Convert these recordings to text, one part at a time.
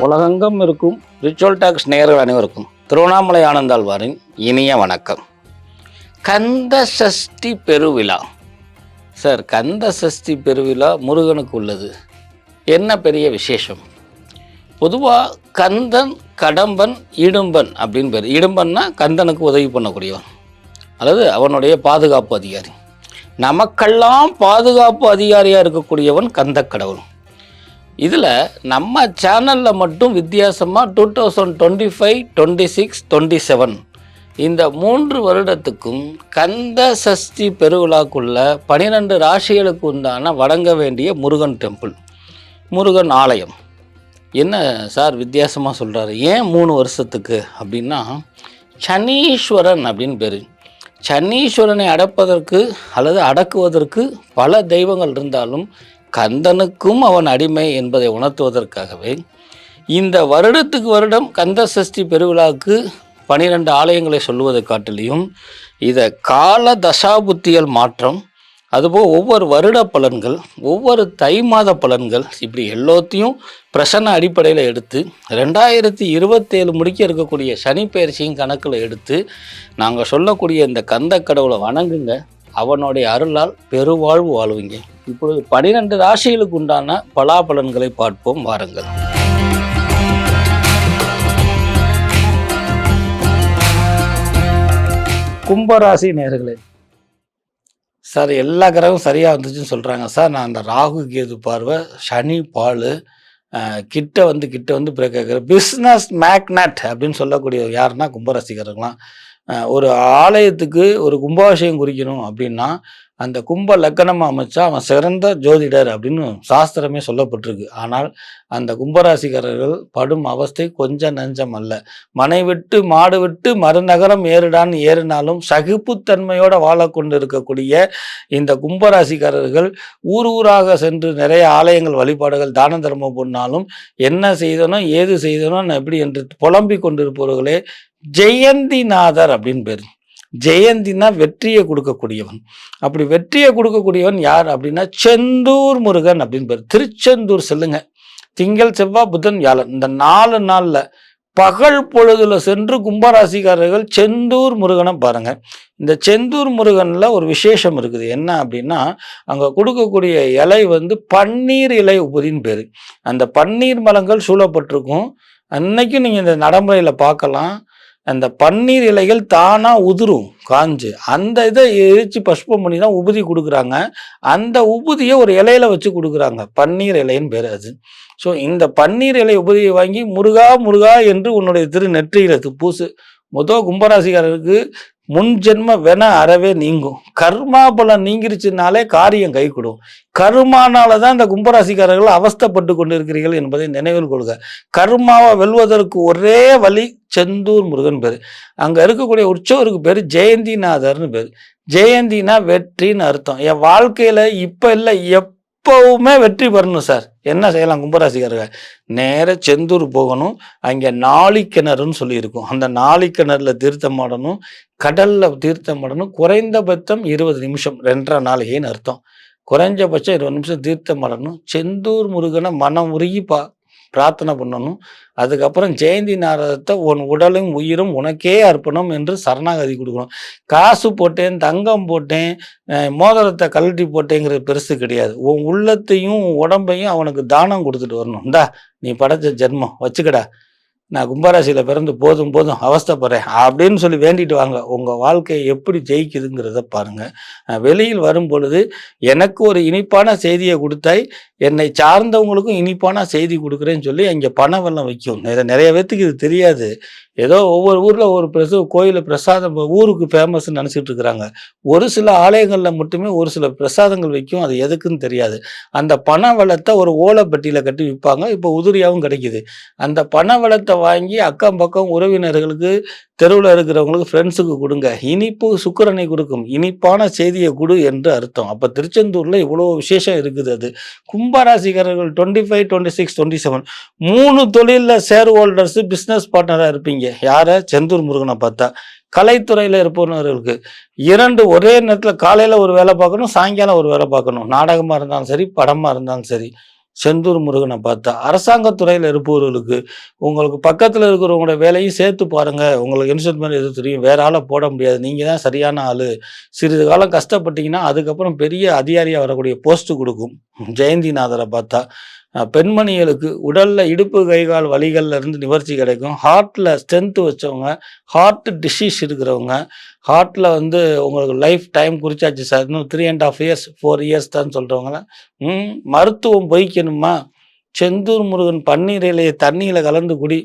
உலகெங்கும் இருக்கும் ritual tax நேர்கள் அனைவருக்கும் திருவண்ணாமலை ஆனந்தாழ்வாரின் இனிய வணக்கம். கந்த சஷ்டி பெருவிழா. சார் கந்த சஷ்டி பெருவிழா முருகனுக்கு உள்ளது. என்ன பெரிய விசேஷம்? பொதுவாக கந்தன் கடம்பன் இடும்பன் அப்படின்னு பேர். இடும்பன்னா கந்தனுக்கு உதவி பண்ணக்கூடியவன். அல்லது அவனுடைய பாதுகாப்பு அதிகாரி. நமக்கெல்லாம் பாதுகாப்பு அதிகாரியாக இருக்கக்கூடியவன் கந்த கடவுள் இதில் நம்ம சேனலில் மட்டும் வித்தியாசமாக two thousand twenty five twenty six twenty seven இந்த மூன்று வருடத்துக்கும் கந்த சஷ்டி பெருவிழாக்குள்ள பனிரெண்டு ராசிகளுக்கு உண்டான வழங்க வேண்டிய முருகன் டெம்பிள் முருகன் ஆலயம். என்ன சார் வித்தியாசமாக சொல்கிறாரு ஏன் மூணு வருஷத்துக்கு அப்படின்னா சனீஸ்வரன் அப்படின்னு பேர். சனீஸ்வரனை அடப்பதற்கு அல்லது அடக்குவதற்கு பல தெய்வங்கள் இருந்தாலும் கந்தனுக்கும் அவன் அடிமை என்பதை உணர்த்துவதற்காகவே இந்த வருடத்துக்கு வருடம் கந்த சஷ்டி பெருவிழாவுக்கு பனிரெண்டு ஆலயங்களை சொல்லுவதை காட்டிலையும் இதை கால தசாபுத்தியல் மாற்றம் அதுபோல் ஒவ்வொரு வருட பலன்கள் ஒவ்வொரு தை மாத பலன்கள் இப்படி எல்லாத்தையும் பிரசன்ன அடிப்படையில் எடுத்து ரெண்டாயிரத்தி இருபத்தேழு முடிக்க இருக்கக்கூடிய சனி பயிற்சியும் கணக்கில் எடுத்து நாங்கள் சொல்லக்கூடிய இந்த கந்த கடவுளை வணங்குங்க. அவனுடைய அருளால் பெருவாழ்வு வாழ்வீங்க. இப்பொழுது பனிரெண்டு ராசிகளுக்கு உண்டான பலாபலன்களை பார்ப்போம் வாருங்கள். கும்பராசி நேர்களே. சார் எல்லா கிரகம் சரியாக வந்துச்சுன்னு சொல்கிறாங்க சார் நான் அந்த ராகு கேது பார்வை சனி பால் கிட்ட வந்து கிட்ட வந்து பிரேக் பிஸ்னஸ் மேக்னட் அப்படின்னு சொல்லக்கூடிய யாருன்னா கும்பராசிக்காரங்களாம் ஒரு ஆலயத்துக்கு ஒரு கும்பாபிஷேகம் குறிக்கணும் அப்படின்னா அந்த கும்ப லக்கணம் அமைச்சா அவன் சிறந்த ஜோதிடர் அப்படின்னு சாஸ்திரமே சொல்லப்பட்டிருக்கு. ஆனால் அந்த கும்பராசிக்காரர்கள் படும் அவஸ்தை கொஞ்சம் நஞ்சம் அல்ல. மனை விட்டு மாடு விட்டு மறுநகரம் ஏறுடான்னு ஏறினாலும் சகிப்புத்தன்மையோட வாழக்கொண்டு இருக்கக்கூடிய இந்த கும்பராசிக்காரர்கள் ஊர் ஊராக சென்று நிறைய ஆலயங்கள் வழிபாடுகள் தான தர்மம் பண்ணாலும் என்ன செய்தனோ ஏது செய்தனோ எப்படி என்று புலம்பிக் கொண்டிருப்பவர்களே ஜெயந்திநாதர் அப்படின்னு பேர். ஜெயந்தினா வெற்றியை கொடுக்கக்கூடியவன். அப்படி வெற்றியை கொடுக்கக்கூடியவன் யார் அப்படின்னா செந்தூர் முருகன் அப்படின்னு பேர். திருச்செந்தூர் செல்லுங்க. திங்கள் செவ்வாய் புதன் வியாழன். இந்த நாலு நாளில் பகல் பொழுதுல சென்று கும்பராசிக்காரர்கள் செந்தூர் முருகனை பாருங்க. இந்த செந்தூர் முருகன்ல ஒரு விசேஷம் இருக்குது. என்ன அப்படின்னா அங்க கொடுக்கக்கூடிய இலை வந்து பன்னீர் இலை உபதின்னு பேரு. அந்த பன்னீர் மலங்கள் சூழப்பட்டிருக்கும். அன்னைக்கும் நீங்க இந்த நடைமுறையில பார்க்கலாம். அந்த பன்னீர் இலைகள் தானாக உதிரும் காஞ்சு. அந்த இதை எரித்து பஷ்பம் பண்ணி தான் உபதி கொடுக்குறாங்க. அந்த உபதியை ஒரு இலையில வச்சு கொடுக்குறாங்க. பன்னீர் இலைன்னு பேர் அது. ஸோ இந்த பன்னீர் இலை உபதியை வாங்கி முருகா முருகா என்று உன்னுடைய திரு நெற்றியில பூசு. மொதல் கும்பராசிக்காரருக்கு முன் ஜென்ம வென அறவே நீங்கும். கர்மா பலன் நீங்கிருச்சுனாலே காரியம் கைகூடும். கர்மானால தான் இந்த கும்பராசிக்காரர்கள் அவஸ்தைப்பட்டு கொண்டிருக்கிறீர்கள் என்பதை நினைவில் கொள்க. கர்மாவை வெல்வதற்கு ஒரே வழி செந்தூர் முருகன் பேர். அங்கே இருக்கக்கூடிய உற்சவருக்கு பேர் ஜெயந்திநாதர்னு பேர். ஜெயந்தினா வெற்றின்னு அர்த்தம். என் வாழ்க்கையில் இப்போ இல்லை எப்பவுமே வெற்றி பெறணும் சார். என்ன செய்யலாம் கும்பராசிக்காரர்கள்? நேர செந்தூர் போகணும். அங்கே நாளிக்கிணறுன்னு சொல்லியிருக்கும். அந்த நாளிக்கிணறுல தீர்த்தம் ஆடணும். கடலில் தீர்த்தம் ஆடணும். குறைந்தபட்சம் இருபது நிமிஷம் ரெண்டரை நாளைக்குன்னு அர்த்தம். குறைஞ்சபட்சம் இருபது நிமிஷம் தீர்த்தம் ஆடணும். செந்தூர் முருகனை மனம் உருகி பா பிரார்த்தனை பண்ணணும். அதுக்கப்புறம் ஜெயந்தி நாரதத்தை உன் உடலும் உயிரும் உனக்கே அர்ப்பணம் என்று சரணாகதி கொடுக்கணும். காசு போட்டேன் தங்கம் போட்டேன் மோதிரத்தை கழட்டி போட்டேங்கிறது பெருசு கிடையாது. உன் உள்ளத்தையும் உன் உடம்பையும் அவனுக்கு தானம் கொடுத்துட்டு வரணும். இந்தா நீ படைச்ச ஜென்மம் வச்சுக்கடா. நான் கும்பராசியில் பிறந்து போதும் போதும் அவஸ்தைப்படுறேன் அப்படின்னு சொல்லி வேண்டிட்டு வாங்க. உங்கள் வாழ்க்கையை எப்படி ஜெயிக்குதுங்கிறத பாருங்க. வெளியில் வரும் பொழுது எனக்கு ஒரு இனிப்பான செய்தியை கொடுத்தாய் என்னை சார்ந்தவங்களுக்கும் இனிப்பான செய்தி கொடுக்குறேன்னு சொல்லி அங்கே பணம் வெள்ளம் வைக்கும். இதை நிறைய பேர்த்துக்கு இது தெரியாது. ஏதோ ஒவ்வொரு ஊரில் ஒரு பிரச கோயில் பிரசாதம் ஊருக்கு ஃபேமஸ்ன்னு நினச்சிட்டு இருக்கிறாங்க ஒரு சில ஆலயங்களில் மட்டுமே ஒரு சில பிரசாதங்கள் வைக்கும் அது எதுக்குன்னு தெரியாது. அந்த பண வளத்தை ஒரு ஓலைப்பட்டியில் கட்டி விற்பாங்க இப்போ உதிரியாகவும் கிடைக்குது. அந்த பண வளத்தை வாங்கி அக்கம் பக்கம் உறவினர்களுக்கு தெருவில் இருக்கிறவங்களுக்கு ஃப்ரெண்ட்ஸுக்கு கொடுங்க. இனிப்பு சுக்கரனை கொடுக்கும். இனிப்பான செய்தியை கொடு என்று அர்த்தம். அப்போ திருச்செந்தூரில் இவ்வளோ விசேஷம் இருக்குது அது. கும்பராசிக்காரர்கள் twenty five twenty six twenty seven மூணு தொழிலில் ஷேர் ஹோல்டர்ஸு பிஸ்னஸ் பார்ட்னராக இருப்பீங்க. யாரை? செந்தூர் முருகனை பார்த்தா. கலைத்துறையில் இருப்பவர்களுக்கு இரண்டு ஒரே நேரத்தில் காலையில் ஒரு வேலை பார்க்கணும் சாயங்காலம் ஒரு வேலை பார்க்கணும். நாடகமாக இருந்தாலும் சரி படமாக இருந்தாலும் சரி செந்தூர் முருகனை பார்த்தா. அரசாங்கத்துறையில் இருப்பவர்களுக்கு உங்களுக்கு பக்கத்தில் இருக்கிறவங்களோட வேலையும் சேர்த்து பாருங்கள் உங்களுக்கு இன்ஸ்ட்ருமெண்ட் எது தெரியும்? வேற ஆளை போட முடியாது. நீங்கள் தான் சரியான ஆள். சிறிது காலம் கஷ்டப்பட்டீங்கன்னா அதுக்கப்புறம் பெரிய அதிகாரியாக வரக்கூடிய போஸ்ட்டு கொடுக்கும். ஜெயந்திநாதரை பார்த்தா. பெண்மணிகளுக்கு உடலில் இடுப்பு கைகால் வலிகள்ல இருந்து நிவர்த்தி கிடைக்கும். ஹார்ட்டில் ஸ்ட்ரென்த் வச்சவங்க ஹார்ட் டிசீஸ் இருக்கிறவங்க ஹார்ட்டில் வந்து உங்களுக்கு லைஃப் டைம் குறிச்சாச்சு சார் இன்னும் three and half years four years தான் சொல்கிறவங்களாம் மருத்துவம் பொய்க்கணுமா? செந்தூர் முருகன் பன்னீர் இலையை தண்ணியில் கலந்து குடி.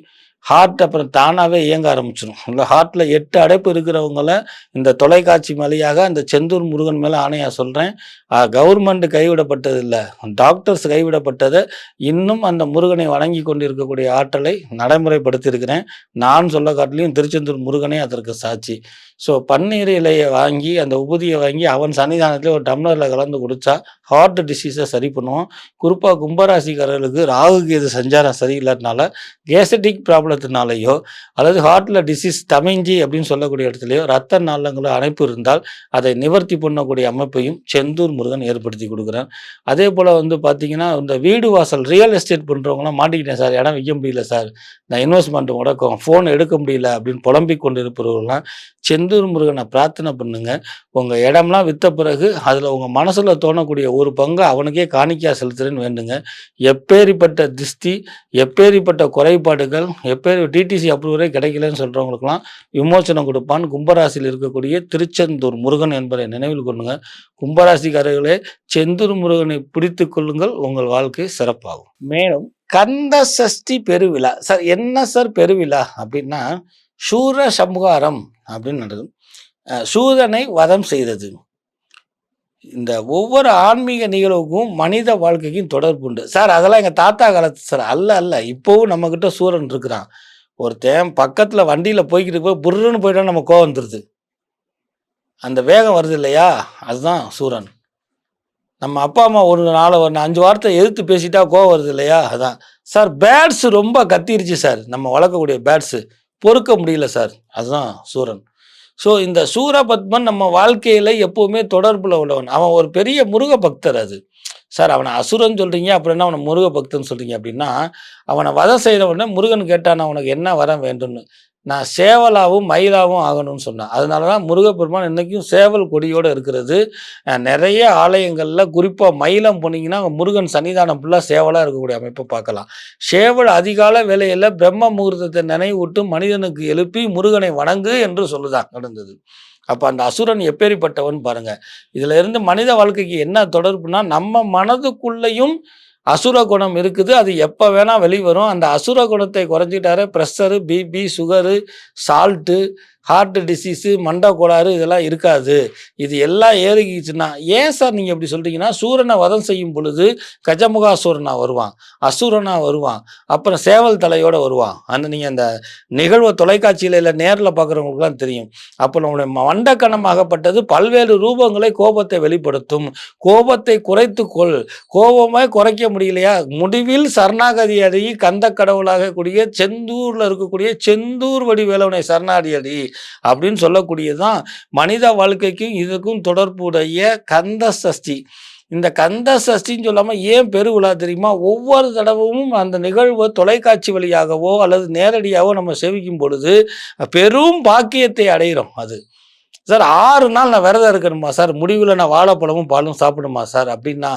ஹார்ட் அப்புறம் தானாகவே இயங்க ஆரம்பிச்சிடும் இந்த ஹார்ட்டில் எட்டு அடைப்பு இருக்கிறவங்கள இந்த தொலைக்காட்சி வழியாக அந்த செந்தூர் முருகன் மேலே ஆணையாக சொல்கிறேன் கவர்மெண்ட் கைவிடப்பட்டது இல்லை டாக்டர்ஸ் கைவிடப்பட்டதை இன்னும் அந்த முருகனை வணங்கி கொண்டிருக்கக்கூடிய ஆற்றலை நடைமுறைப்படுத்தியிருக்கிறேன். நான் சொல்ல காட்டிலையும் திருச்செந்தூர் முருகனே அதற்கு சாட்சி. ஸோ பன்னீர் இலையை வாங்கி அந்த உபதியை வாங்கி அவன் சன்னிதானத்தில் ஒரு டம்ளரில் கலந்து குடித்தா ஹார்ட் டிசீஸை சரி பண்ணுவோம் குறிப்பாக கும்பராசிக்காரர்களுக்கு ராகு கேது சஞ்சாரம் சரியில்லாதனால கேசட்டிக் சாப்பிட்றதுனாலையோ அல்லது ஹார்ட்டில் டிசீஸ் தமிஞ்சி அப்படின்னு சொல்லக்கூடிய இடத்துலையோ ரத்த நாளங்களோ அணைப்பு இருந்தால் அதை நிவர்த்தி பண்ணக்கூடிய அமைப்பையும் செந்தூர் முருகன் ஏற்படுத்தி கொடுக்குறான் அதே போல் வந்து பார்த்தீங்கன்னா இந்த வீடு வாசல் ரியல் எஸ்டேட் பண்ணுறவங்களாம் மாட்டிக்கிட்டேன் சார். இடம் விற்க முடியல சார். நான் இன்வெஸ்ட்மெண்ட் முடக்கம் ஃபோன் எடுக்க முடியல அப்படின்னு புலம்பிக் கொண்டு இருப்பவர்கள்லாம் செந்தூர் முருகனை பிரார்த்தனை பண்ணுங்க. உங்கள் இடம்லாம் விற்ற பிறகு அதில் உங்கள் மனசில் தோணக்கூடிய ஒரு பங்கு அவனுக்கே காணிக்கையாக செலுத்துறேன்னு வேண்டுங்க. எப்பேரிப்பட்ட திஷ்டி எப்பேரிப்பட்ட குறைபாடுகள் எப்ப பேர் டிடிசி அப்ரூவரே கிடைக்கலன்னு சொல்கிறவங்களுக்குலாம் விமோசனம் கொடுப்பான் கும்பராசியில் இருக்கக்கூடிய திருச்செந்தூர் முருகன் என்பதை நினைவில் கொள்ளுங்க. கும்பராசிக்காரர்களே செந்தூர் முருகனை பிடித்து கொள்ளுங்கள். உங்கள் வாழ்க்கை சிறப்பாகும். மேலும் கந்த சஷ்டி பெருவிழா. சார் என்ன சார் பெருவிழா அப்படின்னா சூர சம்ஹாரம் அப்படின்னு நடக்கும் சூரனை வதம் செய்தது. இந்த ஒவ்வொரு ஆன்மீக நிகழ்வுக்கும் மனித வாழ்க்கைக்கும் தொடர்பு உண்டு. சார் அதெல்லாம் எங்கள் தாத்தா காலத்து சார் அல்ல அல்ல. இப்போவும் நம்மக்கிட்ட சூரன் இருக்கிறான். ஒருத்தன் பக்கத்தில் வண்டியில் போய்கிட்டு போய் புருன்னு போயிட்டா நம்ம கோவம் வந்துடுது அந்த வேகம் வருது இல்லையா? அதுதான் சூரன். நம்ம அப்பா அம்மா ஒரு நாலு ஒரு அஞ்சு வார்த்தை எதிர்த்து பேசிட்டா கோவம் வருது இல்லையா? அதான். சார் பேட்ஸ் ரொம்ப கத்திருச்சு சார். நம்ம வளர்க்கக்கூடிய பேட்ஸு. பொறுக்க முடியல சார். அதுதான் சூரன். ஸோ இந்த சூரபத்மன் நம்ம வாழ்க்கையில் எப்போவுமே தொடர்பில் உள்ளவன். அவன் ஒரு பெரிய முருக பக்தர் அது. சார் அவனை அசுரன் சொல்கிறீங்க அப்படின்னா அவனை முருக பக்தன் சொல்கிறீங்க அப்படின்னா அவனை வதம் செய்த உடனே முருகன் கேட்டான் அவனுக்கு என்ன வரம் வேண்டும்னு? நான் சேவலாகவும் மயிலாகவும் ஆகணும்னு சொன்னேன். அதனால தான் முருகப்பெருமான் இன்றைக்கும் சேவல் கொடியோடு இருக்கிறது. நிறைய ஆலயங்களில் குறிப்பாக மயிலம் போனீங்கன்னா முருகன் சன்னிதானம் ஃபுல்லாக சேவலாக இருக்கக்கூடிய அமைப்பை பார்க்கலாம். சேவல் அதிகால வேலையில் பிரம்ம முகூர்த்தத்தை நினைவூட்டு மனிதனுக்கு எழுப்பி முருகனை வணங்கு என்று சொல்லுதான் நடந்தது. அப்போ அந்த அசுரன் எப்பேறிப்பட்டவன் பாருங்கள் இதில் இருந்து மனித வாழ்க்கைக்கு என்ன தொடர்புனா நம்ம மனதுக்குள்ளேயும் அசுர குணம் இருக்குது. அது எப்போ வேணால் வெளிவரும். அந்த அசுர குணத்தை குறைஞ்சிட்டாரு. Pressure BP sugar salt heart disease மண்டை கோளாறு இதெல்லாம் இருக்காது. இது எல்லாம் ஏறிக்கிச்சுன்னா ஏன் சார் நீங்கள் இப்படி சொல்கிறீங்கன்னா சூரனை வதம் செய்யும் பொழுது கஜமுகாசூரனா வருவான் அசுரனா வருவான் அப்புறம் சேவல் தலையோட வருவான். அந்த நீங்கள் அந்த நிகழ்வை தொலைக்காட்சியில் இல்லை நேரில் பார்க்குறவங்களுக்குலாம் தெரியும். அப்போ நம்முடைய மண்டக்கணமாகப்பட்டது பல்வேறு ரூபங்களை கோபத்தை வெளிப்படுத்தும். கோபத்தை குறைத்துக்கொள் கோபமே குறைக்க முடியலையா? முடிவில் சரணாகதி அடி கந்த கடவுளாக கூடிய செந்தூரில் இருக்கக்கூடிய செந்தூர் வடிவேலவனை சரணாடி அடி அப்படின்னு சொல்லக்கூடியதுதான் மனித வாழ்க்கைக்கும் இதுக்கும் தொடர்புடைய கந்த சஷ்டி இந்த கந்த சஷ்டின்னு சொல்லாமல் ஏன் பெருவிழா தெரியுமா? ஒவ்வொரு தடவும் அந்த நிகழ்வை தொலைக்காட்சி வழியாகவோ அல்லது நேரடியாகவோ நம்ம சேவிக்கும் பொழுது பெரும் பாக்கியத்தை அடைகிறோம் அது. சார் ஆறு நாள் நான் விரதம் இருக்கணுமா சார்? முடிவில் நான் வாழைப்பழமும் பாலும் சாப்பிடுமா சார்? அப்படின்னா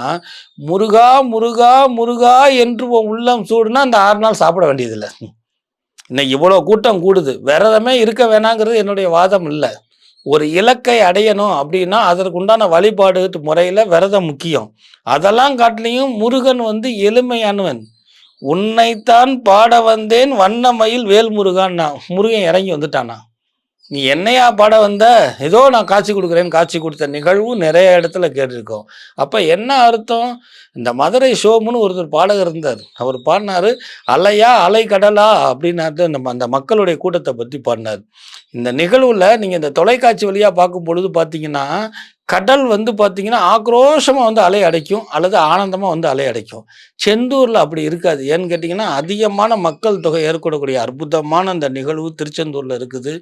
முருகா முருகா முருகா என்று உன் உள்ளம் சூடுனா அந்த ஆறு நாள் சாப்பிட வேண்டியதில்லை. இன்னைக்கு இவ்வளோ கூட்டம் கூடுது. விரதமே இருக்க வேணாங்கிறது என்னுடைய வாதம் இல்லை. ஒரு இலக்கை அடையணும் அப்படின்னா அதற்குண்டான வழிபாடு முறையில் விரதம் முக்கியம். அதெல்லாம் காட்டிலையும் முருகன் வந்து எளிமையானவன். உன்னைத்தான் பாட வந்தேன் வண்ணமயில் வேல் முருகான்னா முருகன் இறங்கி வந்துட்டானா? நீ என்னையா பாட வந்த? ஏதோ நான் காட்சி கொடுக்குறேன்னு காட்சி கொடுத்த நிகழ்வும் நிறைய இடத்துல கேட்டிருக்கோம். அப்போ என்ன அர்த்தம்? இந்த மதுரை ஷோமுன்னு ஒருத்தர் பாடகர் இருந்தார். அவர் பாடினாரு அலையா அலை கடலா அப்படின்னு நம்ம அந்த மக்களுடைய கூட்டத்தை பற்றி பாடினார். இந்த நிகழ்வில் நீங்கள் இந்த தொலைக்காட்சி வழியாக பார்க்கும் பொழுது பார்த்தீங்கன்னா கடல் வந்து பார்த்தீங்கன்னா ஆக்ரோஷமாக வந்து அலை அடைக்கும் அல்லது ஆனந்தமாக வந்து அலை அடைக்கும். செந்தூரில் அப்படி இருக்காது. ஏன்னு கேட்டிங்கன்னா அதிகமான மக்கள் தொகை ஏற்படக்கூடிய அற்புதமான அந்த நிகழ்வு திருச்செந்தூரில் இருக்குது.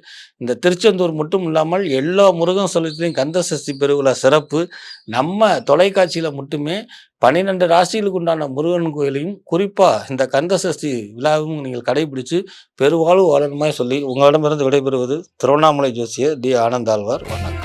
இந்த திருச்செந்தூர் மட்டும் இல்லாமல் எல்லா முருகன் சொல்லத்திலையும் கந்த சஷ்டி பெருவிழா சிறப்பு. நம்ம தொலைக்காட்சியில் மட்டுமே பன்னிரெண்டு ராசிகளுக்கு உண்டான முருகன் கோயிலையும் குறிப்பாக இந்த கந்த சஷ்டி விழாவும் நீங்கள் கடைபிடித்து பெருவாழ்வு வாழணுமாய் சொல்லி உங்களிடமிருந்து விடைபெறுவது திருவண்ணாமலை ஜோசியர் டி ஆனந்தாழ்வார். வணக்கம்.